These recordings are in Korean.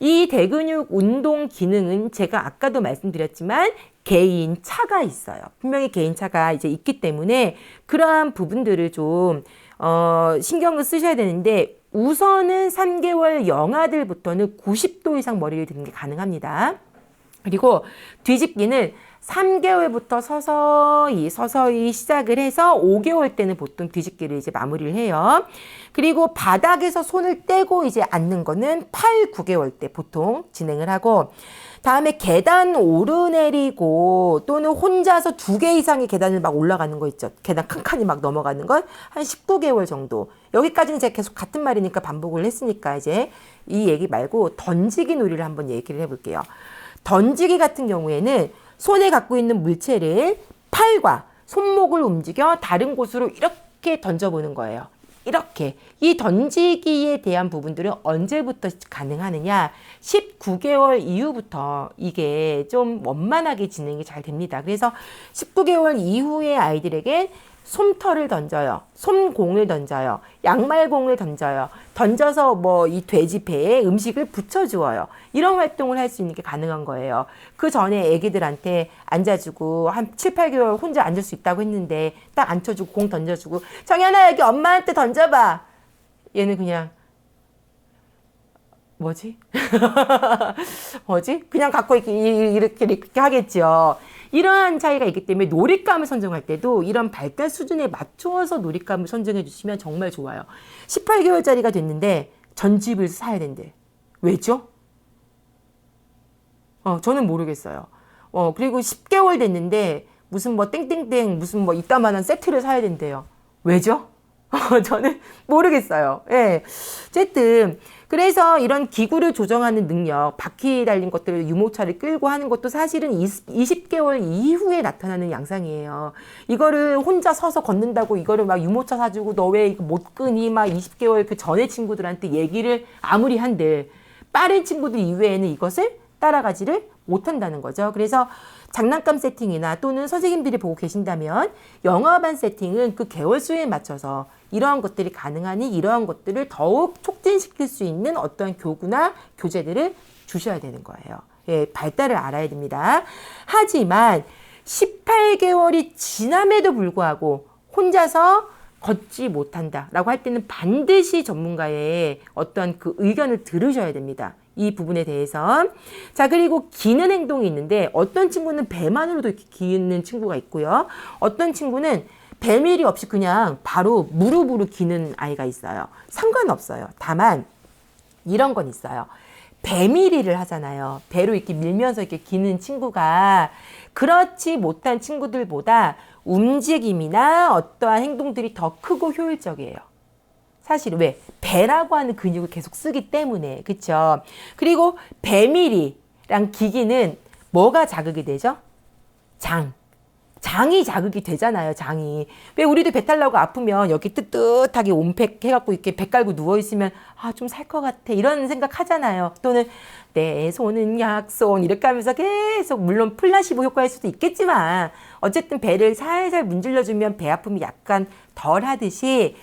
이 대근육 운동 기능은 제가 아까도 말씀드렸지만 개인 차가 있어요. 분명히 개인 차가 이제 있기 때문에 그러한 부분들을 좀 어, 신경을 쓰셔야 되는데 우선은 3개월 영아들부터는 90도 이상 머리를 드는 게 가능합니다. 그리고 뒤집기는 3개월부터 서서히 서서히 시작을 해서 5개월 때는 보통 뒤집기를 이제 마무리를 해요. 그리고 바닥에서 손을 떼고 이제 앉는 거는 8, 9개월 때 보통 진행을 하고 다음에 계단 오르내리고 또는 혼자서 두 개 이상의 계단을 막 올라가는 거 있죠. 계단 칸칸이 막 넘어가는 건 한 19개월 정도. 여기까지는 제가 계속 같은 말이니까 반복을 했으니까 이제 이 얘기 말고 던지기 놀이를 한번 얘기를 해볼게요. 던지기 같은 경우에는 손에 갖고 있는 물체를 팔과 손목을 움직여 다른 곳으로 이렇게 던져보는 거예요. 이렇게 이 던지기에 대한 부분들은 언제부터 가능하느냐 19개월 이후부터 이게 좀 원만하게 진행이 잘 됩니다. 그래서 19개월 이후의 아이들에게 솜털을 던져요. 솜공을 던져요. 양말공을 던져요. 던져서 뭐 이 돼지 배에 음식을 붙여주어요. 이런 활동을 할 수 있는 게 가능한 거예요. 그 전에 애기들한테 앉아주고 한 7, 8개월 혼자 앉을 수 있다고 했는데 딱 앉혀주고 공 던져주고 정연아 여기 엄마한테 던져봐. 얘는 그냥 뭐지? 뭐지? 그냥 갖고 이렇게, 이렇게, 이렇게 하겠죠. 이러한 차이가 있기 때문에 놀잇감을 선정할 때도 이런 발달 수준에 맞추어서 놀잇감을 선정해 주시면 정말 좋아요. 18개월짜리가 됐는데 전집을 사야 된대. 왜죠? 어, 저는 모르겠어요. 어, 그리고 10개월 됐는데 무슨 뭐 땡땡땡 무슨 뭐 이따만한 세트를 사야 된대요. 왜죠? 저는 모르겠어요. 예. 어쨌든 그래서 이런 기구를 조정하는 능력, 바퀴 달린 것들을 유모차를 끌고 하는 것도 사실은 20, 개월 이후에 나타나는 양상이에요. 이거를 혼자 서서 걷는다고 이거를 막 유모차 사주고 너 왜 이거 못 끄니 막 20개월 그 전에 친구들한테 얘기를 아무리 한들 빠른 친구들 이외에는 이것을 따라가지를 못한다는 거죠. 그래서 장난감 세팅이나 또는 선생님들이 보고 계신다면 영화반 세팅은 그 개월 수에 맞춰서 이러한 것들이 가능하니 이러한 것들을 더욱 촉진시킬 수 있는 어떤 교구나 교재들을 주셔야 되는 거예요. 예, 발달을 알아야 됩니다. 하지만 18개월이 지남에도 불구하고 혼자서 걷지 못한다라고 할 때는 반드시 전문가의 어떤 그 의견을 들으셔야 됩니다. 이 부분에 대해서. 자, 그리고 기는 행동이 있는데 어떤 친구는 배만으로도 기는 친구가 있고요. 어떤 친구는 배밀이 없이 그냥 바로 무릎으로 기는 아이가 있어요. 상관없어요. 다만 이런 건 있어요. 배밀이를 하잖아요. 배로 이렇게 밀면서 이렇게 기는 친구가 그렇지 못한 친구들보다 움직임이나 어떠한 행동들이 더 크고 효율적이에요. 사실 왜 배라고 하는 근육을 계속 쓰기 때문에 그쵸? 그리고 배밀이랑 기기는 뭐가 자극이 되죠? 장. 장이 자극이 되잖아요, 장이. 왜 우리도 배탈 나고 아프면 여기 뜨뜻하게 온팩 해갖고 이렇게 배 깔고 누워있으면 아, 좀 살 것 같아. 이런 생각 하잖아요. 또는 내 손은 약손. 이렇게 하면서 계속, 물론 플라시보 효과일 수도 있겠지만, 어쨌든 배를 살살 문질러주면 배 아픔이 약간 덜 하듯이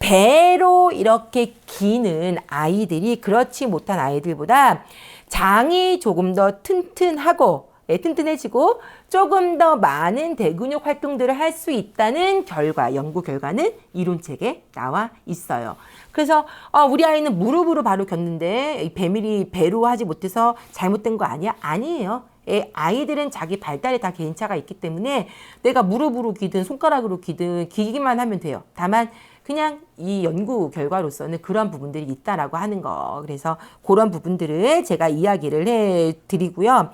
배로 이렇게 기는 아이들이 그렇지 못한 아이들보다 장이 조금 더 튼튼하고 예, 튼튼해지고 조금 더 많은 대근육 활동들을 할 수 있다는 결과, 연구 결과는 이론책에 나와 있어요. 그래서 어, 우리 아이는 무릎으로 바로 겼는데 배밀이 배로 하지 못해서 잘못된 거 아니야? 아니에요. 예, 아이들은 자기 발달에 다 개인차가 있기 때문에 내가 무릎으로 기든 손가락으로 기든 기기만 하면 돼요. 다만 그냥 이 연구 결과로서는 그런 부분들이 있다라고 하는 거. 그래서 그런 부분들을 제가 이야기를 해 드리고요.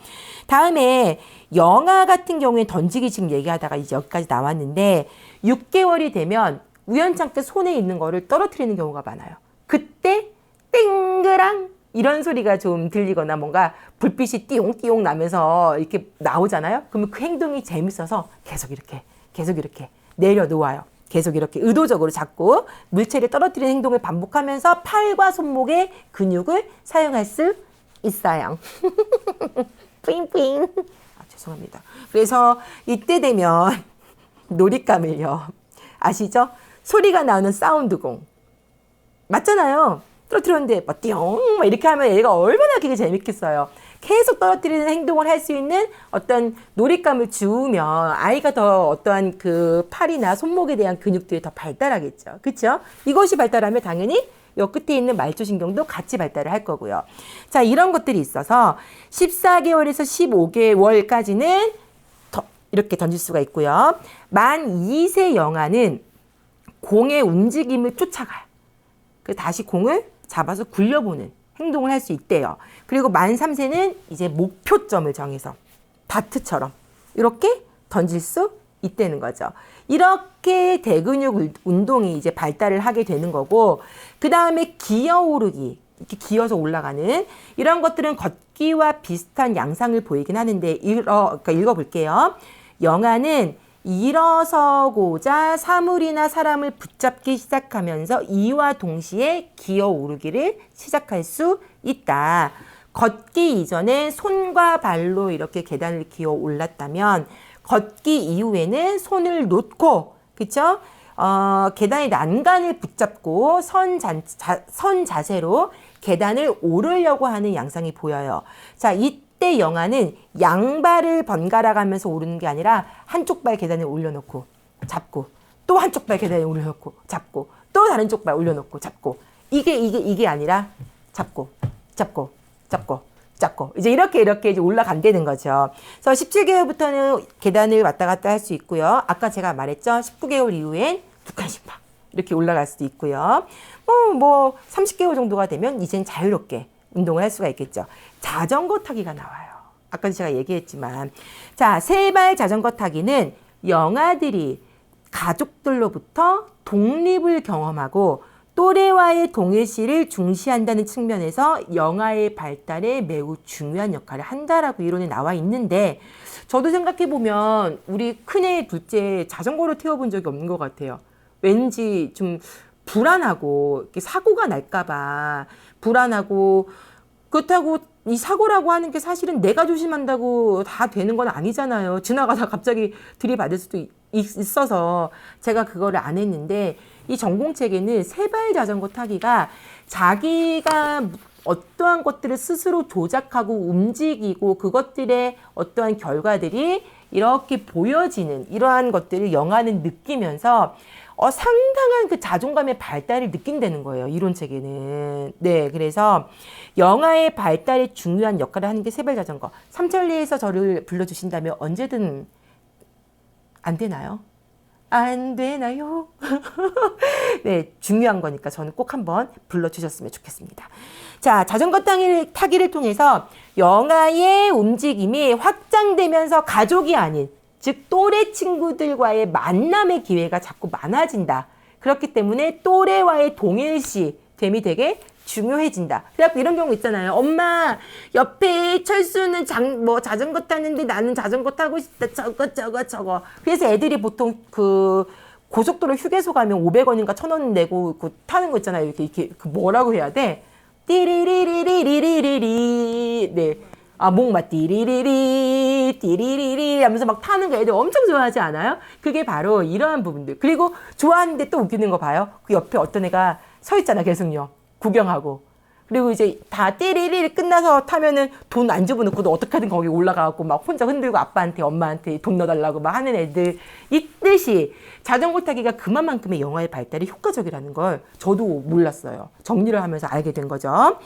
다음에 영아 같은 경우에 던지기 지금 얘기하다가 이제 여기까지 나왔는데 6개월이 되면 우연찮게 손에 있는 거를 떨어뜨리는 경우가 많아요. 그때 땡그랑 이런 소리가 좀 들리거나 뭔가 불빛이 띠용띠용 나면서 이렇게 나오잖아요. 그러면 그 행동이 재밌어서 계속 이렇게 계속 이렇게 내려놓아요. 계속 이렇게 의도적으로 잡고 물체를 떨어뜨리는 행동을 반복하면서 팔과 손목의 근육을 사용할 수 있어요. 뿌잉뿌잉. 아, 죄송합니다. 그래서 이때 되면 놀잇감을요. 아시죠? 소리가 나오는 사운드공. 맞잖아요. 떨어뜨렸는데 막 띠용 막 이렇게 하면 얘가 얼마나 그게 재밌겠어요. 계속 떨어뜨리는 행동을 할 수 있는 어떤 놀잇감을 주우면 아이가 더 어떠한 그 팔이나 손목에 대한 근육들이 더 발달하겠죠. 그렇죠? 이것이 발달하면 당연히 요 끝에 있는 말초신경도 같이 발달을 할 거고요. 자, 이런 것들이 있어서 14개월에서 15개월까지는 더 이렇게 던질 수가 있고요. 만 2세 영아는 공의 움직임을 쫓아가요. 그 다시 공을 잡아서 굴려보는 행동을 할 수 있대요. 그리고 만 3세는 이제 목표점을 정해서 다트처럼 이렇게 던질 수 있다는 거죠. 이렇게 대근육 운동이 이제 발달을 하게 되는 거고, 그 다음에 기어오르기, 이렇게 기어서 올라가는 이런 것들은 걷기와 비슷한 양상을 보이긴 하는데, 읽어, 그러니까 읽어볼게요. 영아는 일어서고자 사물이나 사람을 붙잡기 시작하면서 이와 동시에 기어 오르기를 시작할 수 있다. 걷기 이전에 손과 발로 이렇게 계단을 기어 올랐다면 걷기 이후에는 손을 놓고 그쵸? 어, 계단의 난간을 붙잡고 선, 자, 선 자세로 계단을 오르려고 하는 양상이 보여요. 자, 이 때 영화는 양발을 번갈아 가면서 오르는 게 아니라 한쪽 발 계단에 올려놓고 잡고 또 한쪽 발 계단에 올려놓고 잡고 또 다른 쪽 발 올려놓고 잡고 이게 이게 이게 아니라 잡고 잡고 잡고 잡고 이제 이렇게 이렇게 이제 올라간다는 거죠. 그래서 17개월부터는 계단을 왔다 갔다 할 수 있고요. 아까 제가 말했죠. 19개월 이후엔 두 칸씩 막 이렇게 올라갈 수도 있고요. 뭐, 뭐 30개월 정도가 되면 이젠 자유롭게 운동을 할 수가 있겠죠. 자전거 타기가 나와요. 아까 제가 얘기했지만 자, 세발 자전거 타기는 영아들이 가족들로부터 독립을 경험하고 또래와의 동일시를 중시한다는 측면에서 영아의 발달에 매우 중요한 역할을 한다라고 이론에 나와 있는데 저도 생각해 보면 우리 큰애 둘째 자전거를 태워본 적이 없는 것 같아요. 왠지 좀 불안하고 사고가 날까봐 불안하고 그렇다고 이 사고라고 하는 게 사실은 내가 조심한다고 다 되는 건 아니잖아요. 지나가다 갑자기 들이받을 수도 있어서 제가 그거를 안 했는데 이 전공책에는 세발 자전거 타기가 자기가 어떠한 것들을 스스로 조작하고 움직이고 그것들의 어떠한 결과들이 이렇게 보여지는 이러한 것들을 영화는 느끼면서 어, 상당한 그 자존감의 발달을 느낀다는 거예요. 이론 책에는. 네, 그래서 영화의 발달에 중요한 역할을 하는 게 세발 자전거. 삼천리에서 저를 불러주신다면 언제든 안 되나요? 안 되나요? 네, 중요한 거니까 저는 꼭 한번 불러주셨으면 좋겠습니다. 자, 자전거 타기를, 타기를 통해서 영아의 움직임이 확장되면서 가족이 아닌, 즉, 또래 친구들과의 만남의 기회가 자꾸 많아진다. 그렇기 때문에 또래와의 동일시, 됨이 되게 중요해진다. 그래갖고 이런 경우 있잖아요. 엄마, 옆에 철수는 장, 뭐 자전거 타는데 나는 자전거 타고 싶다. 저거, 저거, 저거. 그래서 애들이 보통 그 고속도로 휴게소 가면 500원인가 1000원 내고 그 타는 거 있잖아요. 이렇게, 이렇게, 그 뭐라고 해야 돼? 띠리리리리리리리. 네. 아, 목마 띠리리리, 띠리리리 하면서 막 타는 거 애들 엄청 좋아하지 않아요? 그게 바로 이러한 부분들. 그리고 좋아하는데 또 웃기는 거 봐요. 그 옆에 어떤 애가 서 있잖아, 계속요. 구경하고 그리고 이제 다 띠리리 끝나서 타면은 돈 안 집어넣고 도 어떻게든 거기 올라가고 막 혼자 흔들고 아빠한테 엄마한테 돈 넣어달라고 막 하는 애들 있듯이 자전거 타기가 그만큼의 영화의 발달이 효과적이라는 걸 저도 몰랐어요. 정리를 하면서 알게 된 거죠.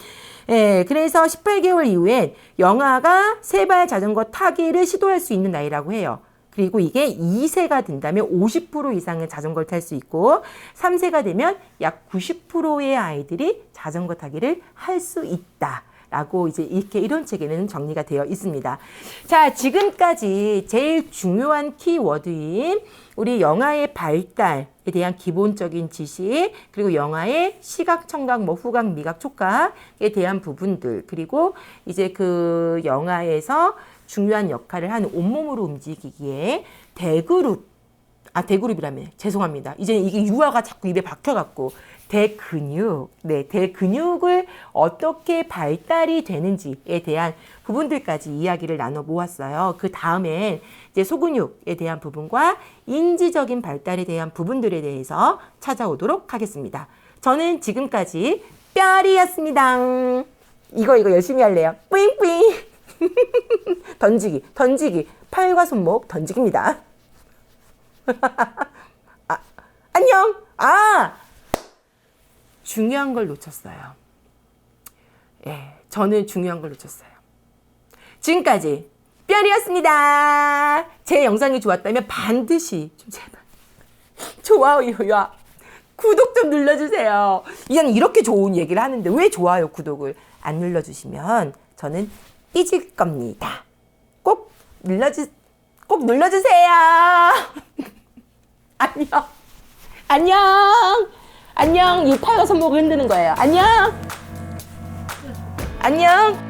예, 그래서 18개월 이후엔 영아가 세발 자전거 타기를 시도할 수 있는 나이라고 해요. 그리고 이게 2세가 된다면 50% 이상의 자전거를 탈 수 있고 3세가 되면 약 90%의 아이들이 자전거 타기를 할 수 있다. 라고 이제 이렇게 이런 책에는 정리가 되어 있습니다. 자, 지금까지 제일 중요한 키워드인 우리 영아의 발달에 대한 기본적인 지식, 그리고 영아의 시각, 청각, 뭐 후각, 미각, 촉각에 대한 부분들, 그리고 이제 그 영아에서 중요한 역할을 하는 온몸으로 움직이기에 대그룹 아 대그룹이라며 죄송합니다. 이제 이게 유화가 자꾸 입에 박혀갖고 대근육 네 대근육을 어떻게 발달이 되는지에 대한 부분들까지 이야기를 나눠 보았어요. 그 다음엔 이제 소근육에 대한 부분과 인지적인 발달에 대한 부분들에 대해서 찾아오도록 하겠습니다. 저는 지금까지 뼈리였습니다. 이거 이거 열심히 할래요. 뿌잉뿌잉. 던지기, 던지기. 팔과 손목 던지기입니다. 아, 안녕. 아, 중요한 걸 놓쳤어요. 예, 저는 중요한 걸 놓쳤어요. 지금까지 뼈리였습니다. 제 영상이 좋았다면 반드시 좀 제발 좋아요와 구독 좀 눌러주세요. 이건 이렇게 좋은 얘기를 하는데 왜 좋아요, 구독을 안 눌러주시면 저는 삐질 겁니다. 꼭 눌러주, 꼭 눌러주세요. 안녕. 안녕. 안녕. 이 팔과 손목을 흔드는 거예요. 안녕. 안녕.